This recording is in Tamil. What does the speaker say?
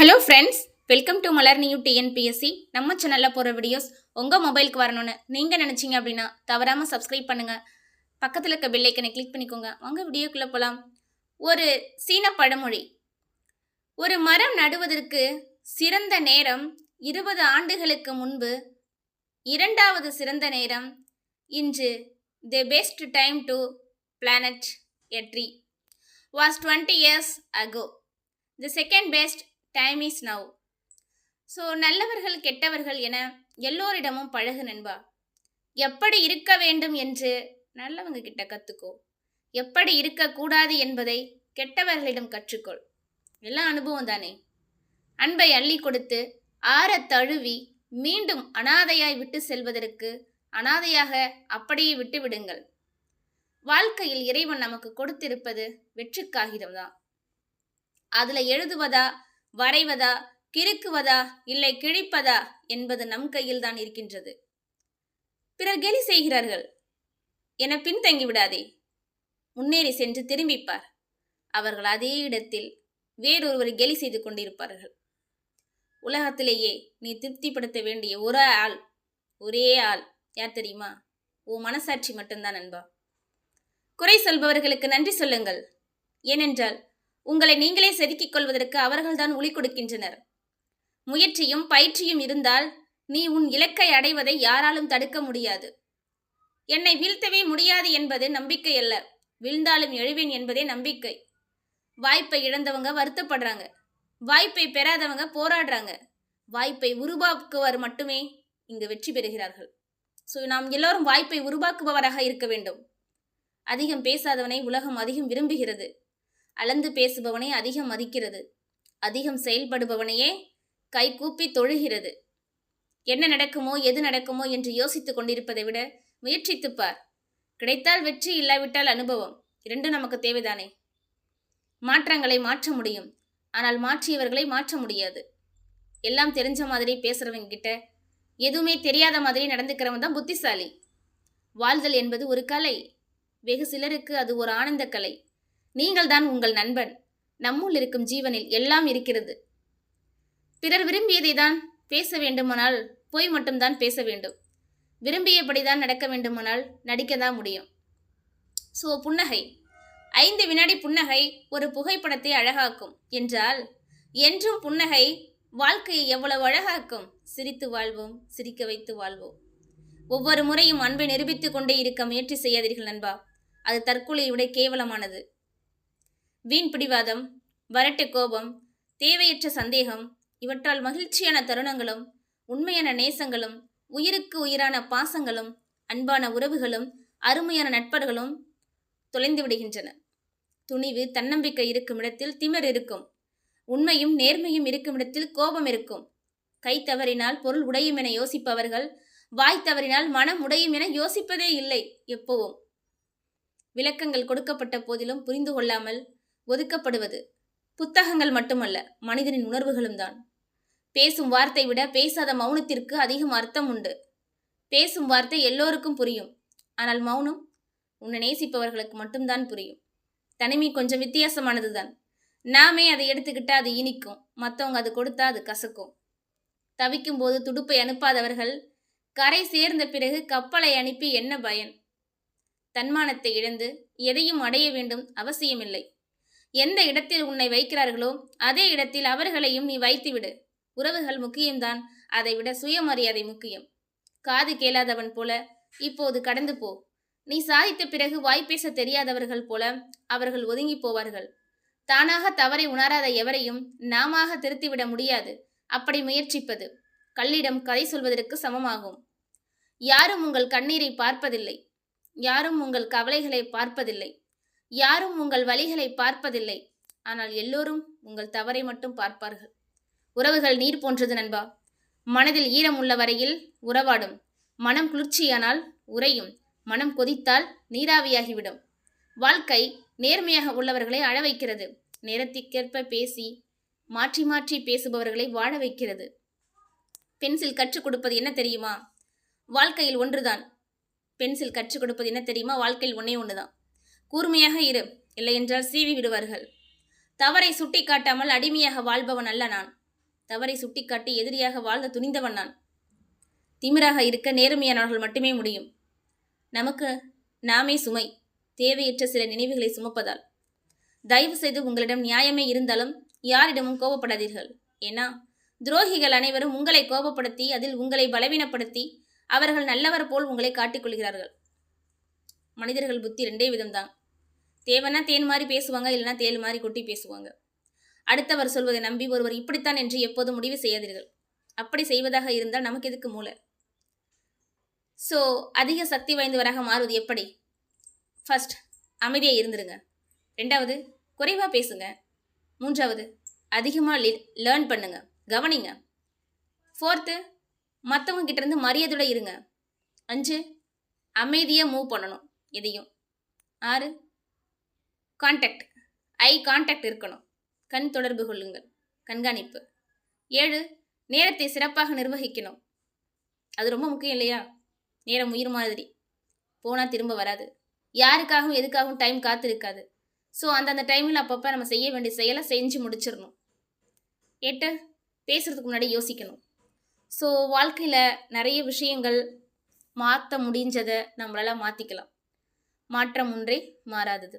Hello friends welcome to Malar new TNPSC நம்ம சேனலில் போகிற வீடியோஸ் உங்கள் மொபைலுக்கு வரணும்னு நீங்கள் நினச்சிங்க அப்படின்னா தவறாமல் சப்ஸ்கிரைப் பண்ணுங்கள் பக்கத்தில் இருக்க பெல் கிளிக் பண்ணிக்கோங்க. வாங்க வீடியோக்குள்ளே போகலாம் ஒரு சீன பழமொழி. ஒரு மரம் நடுவதற்கு சிறந்த நேரம் இருபது ஆண்டுகளுக்கு முன்பு இரண்டாவது சிறந்த நேரம் இன்று the best time to plant a tree was twenty years ago the second best time is now so நல்லவர்கள் கெட்டவர்கள் என எல்லோரிடமும் பழகு நண்பா. எப்படி இருக்க வேண்டும் என்று நல்லவங்க கிட்ட கற்றுக்கோ எப்படி இருக்கக்கூடாது என்பதை கெட்டவர்களிடம் கற்றுக்கொள். எல்லாம் அனுபவம் தானே? அன்பை அள்ளி கொடுத்து ஆற தழுவி மீண்டும் அனாதையாய் விட்டு செல்வதற்கு அனாதையாக அப்படியே விட்டு விடுங்கள். வாழ்க்கையில் இறைவன் நமக்கு கொடுத்திருப்பது வெற்றி காகிதம்தான் அதில் எழுதுவதா வரைவதா கிறுக்குவதா இல்லை கிழிப்பதா என்பது நம் கையில் தான் இருக்கின்றது. பிறர் கேலி செய்கிறார்கள். என பின்தங்கி விடாதே முன்னேறி சென்று திரும்பிப்பார். அவர்கள் அதே இடத்தில் வேறொருவரை கேலி செய்து கொண்டிருப்பார்கள். உலகத்திலேயே நீ திருப்திப்படுத்த வேண்டிய ஒரு ஆள் ஒரே ஆள் யார் தெரியுமா? உன் மனசாட்சி மட்டும்தான் நண்பா குறை சொல்பவர்களுக்கு நன்றி சொல்லுங்கள். ஏனென்றால் உங்களை நீங்களே செதுக்கிக் கொள்வதற்கு அவர்கள்தான் ஒளி கொடுக்கின்றனர். முயற்சியும் பயிற்சியும் இருந்தால் நீ உன் இலக்கை அடைவதை யாராலும் தடுக்க முடியாது. என்னை வீழ்த்தவே முடியாது என்பது நம்பிக்கை அல்ல. வீழ்ந்தாலும் எழுவேன் என்பதே நம்பிக்கை. வாய்ப்பை இழந்தவங்க வருத்தப்படுறாங்க. வாய்ப்பை பெறாதவங்க போராடுறாங்க. வாய்ப்பை உருவாக்குவர் மட்டுமே இங்கு வெற்றி பெறுகிறார்கள். ஸோ நாம் எல்லோரும் வாய்ப்பை உருவாக்குபவராக இருக்க வேண்டும். அதிகம் பேசாதவனை உலகம் அதிகம் விரும்புகிறது. அளந்து பேசுபவனை அதிகம் மதிக்கிறது. அதிகம் செயல்படுபவனையே கைகூப்பி தொழுகிறது. என்ன நடக்குமோ எது நடக்குமோ என்று யோசித்துக் கொண்டிருப்பதை விட முயற்சித்துப்பார் கிடைத்தால் வெற்றி இல்லாவிட்டால் அனுபவம். இரண்டும் நமக்கு தேவைதானே? மாற்றங்களை மாற்ற முடியும். ஆனால் மாற்றியவர்களை மாற்ற முடியாது. எல்லாம் தெரிஞ்ச மாதிரி பேசுறவங்க கிட்ட எதுவுமே தெரியாத மாதிரி நடந்துக்கிறவன் தான் புத்திசாலி. வாழ்தல் என்பது ஒரு கலை. வெகு சிலருக்கு அது ஒரு ஆனந்த கலை. நீங்கள் தான் உங்கள் நண்பன். நம்முள் இருக்கும் ஜீவனில் எல்லாம் இருக்கிறது. பிறர் விரும்பியதை தான் பேச வேண்டுமானால் போய் மட்டும்தான் பேச வேண்டும். விரும்பியபடி தான் நடக்க வேண்டுமானால் நடிக்க தான் முடியும். ஸோ புன்னகை. ஐந்து வினாடி புன்னகை ஒரு புகைப்படத்தை அழகாக்கும். என்றால் என்றும் புன்னகை வாழ்க்கையை எவ்வளவு அழகாக்கும். சிரித்து வாழ்வோம் சிரிக்க வைத்து வாழ்வோம். ஒவ்வொரு முறையும் அன்பை நிரூபித்துக் கொண்டே இருக்க முயற்சி செய்யாதீர்கள் நண்பா. அது தற்கொலையை விட கேவலமானது. வீண் பிடிவாதம் வரட்டு கோபம் தேவையற்ற சந்தேகம் இவற்றால் மகிழ்ச்சியான தருணங்களும் உண்மையான நேசங்களும் உயிருக்கு உயிரான பாசங்களும் அன்பான உறவுகளும் அருமையான நட்பர்களும் தொலைந்து விடுகின்றன. துணிவு தன்னம்பிக்கை இருக்கும் இடத்தில் திமிர் இருக்கும். உண்மையும் நேர்மையும் இருக்கும் இடத்தில் கோபம் இருக்கும். கை தவறினால் பொருள் உடையும் என யோசிப்பவர்கள் வாய் தவறினால் மனம் உடையும் என யோசிப்பதே இல்லை எப்போவும். விளக்கங்கள் கொடுக்கப்பட்ட போதிலும் புரிந்து கொள்ளாமல் ஒதுக்கப்படுவது. புத்தகங்கள் மட்டுமல்ல மனிதனின் உணர்வுகளும் தான். பேசும் வார்த்தை விட பேசாத மௌனத்திற்கு அதிகம் அர்த்தம் உண்டு. பேசும் வார்த்தை எல்லோருக்கும் புரியும். ஆனால் மௌனம் உன்னை நேசிப்பவர்களுக்கு மட்டும்தான் புரியும். தனிமை கொஞ்சம் வித்தியாசமானதுதான். நாமே அதை எடுத்துக்கிட்டா அது இனிக்கும். மற்றவங்க அது கொடுத்தா அது கசக்கும். தவிக்கும் போது துடுப்பை அனுப்பாதவர்கள் கரை சேர்ந்த பிறகு கப்பலை அனுப்பி என்ன பயன்? தன்மானத்தை இழந்து எதையும் அடைய வேண்டும் அவசியமில்லை. எந்த இடத்தில் உன்னை வைக்கிறார்களோ அதே இடத்தில் அவர்களையும் நீ வைத்துவிடு. உறவுகள் முக்கியம்தான் அதைவிட சுயமரியாதை முக்கியம். காது கேளாதவன் போல இப்போது கடந்து போ. நீ சாதித்த பிறகு வாய்ப்பேச தெரியாதவர்கள் போல அவர்கள் ஒதுங்கி போவார்கள். தானாக தவறை உணராத எவரையும் நாமாக திருத்திவிட முடியாது. அப்படி முயற்சிப்பது கல்லிடம் கதை சொல்வதற்கு சமமாகும். யாரும் உங்கள் கண்ணீரை பார்ப்பதில்லை. யாரும் உங்கள் கவலைகளை பார்ப்பதில்லை. யாரும் உங்கள் வழிகளை பார்ப்பதில்லை. ஆனால் எல்லோரும் உங்கள் தவறை மட்டும் பார்ப்பார்கள். உறவுகள் நீர் போன்றது நண்பா. மனதில் ஈரம் உள்ள வரையில் உறவாடும். மனம் குளிர்ச்சியானால் உறையும். மனம் கொதித்தால் நீராவியாகிவிடும். வாழ்க்கை நேர்மையாக உள்ளவர்களை அழ வைக்கிறது. நேரத்திற்கேற்ப பேசி மாற்றி மாற்றி பேசுபவர்களை வாழ வைக்கிறது. பென்சில் கற்றுக் கொடுப்பது என்ன தெரியுமா? வாழ்க்கையில் ஒன்றுதான். பென்சில் கற்றுக் கொடுப்பது என்ன தெரியுமா? வாழ்க்கையில் ஒன்றே ஒன்றுதான். கூர்மையாக இரு இல்லையென்றால் சீவி விடுவார்கள். தவறை சுட்டிக்காட்டாமல் அடிமையாக வாழ்பவன் அல்ல நான். தவறை சுட்டிக்காட்டி எதிரியாக வாழ்ந்த துணிந்தவன் நான். திமிராக இருக்க நேர்மையானவர்கள் மட்டுமே முடியும். நமக்கு நாமே சுமை தேவையற்ற சில நினைவுகளை சுமப்பதால். தயவு செய்து உங்களிடம் நியாயமே இருந்தாலும் யாரிடமும் கோபப்படாதீர்கள். ஏன்னா துரோகிகள் அனைவரும் உங்களை கோபப்படுத்தி அதில் உங்களை பலவீனப்படுத்தி அவர்கள் நல்லவர் போல் உங்களை காட்டிக்கொள்கிறார்கள் மனிதர்கள் புத்தி ரெண்டே விதம்தான். தேவனா தேன் மாதிரி பேசுவாங்க இல்லைன்னா தேல் மாதிரி கொட்டி பேசுவாங்க. அடுத்தவர் சொல்வதை நம்பி ஒருவர் இப்படித்தான் என்று எப்போதும் முடிவு செய்யாதீர்கள். அப்படி செய்வதாக இருந்தால் நமக்கு எதுக்கு மூளை ஸோ அதிக சக்தி வாய்ந்தவராக மாறுவது எப்படி? ஃபஸ்ட் அமைதியாக இருந்துருங்க. ரெண்டாவது குறைவாக பேசுங்க. மூன்றாவது அதிகமாக லி லேர்ன் பண்ணுங்க. கவனிங்க. ஃபோர்த்து மற்றவங்க கிட்டேருந்து மரியாதையோட இருங்க. அஞ்சு அமைதியாக மூவ் பண்ணணும். எதையும். ஆறு கான்டாக்ட் ஐ கான்டாக்ட் இருக்கணும். கண் தொடர்பு கொள்ளுங்கள். கண்காணிப்பு. ஏழு நேரத்தை சிறப்பாக நிர்வகிக்கணும். அது ரொம்ப முக்கியம் இல்லையா? நேரம் உயிர் மாதிரி. போனால் திரும்ப வராது. யாருக்காகவும் எதுக்காகவும் டைம் காத்திருக்காது. ஸோ அந்தந்த டைமில் அப்பப்போ நம்ம செய்ய வேண்டிய செயலை செஞ்சு முடிச்சிடணும். எட்டு பேசுகிறதுக்கு முன்னாடி யோசிக்கணும். ஸோ வாழ்க்கையில் நிறைய விஷயங்கள் மாற்ற முடிஞ்சதை நம்மளால் மாற்றிக்கலாம் மாற்றம் ஒன்றே மாறாதது.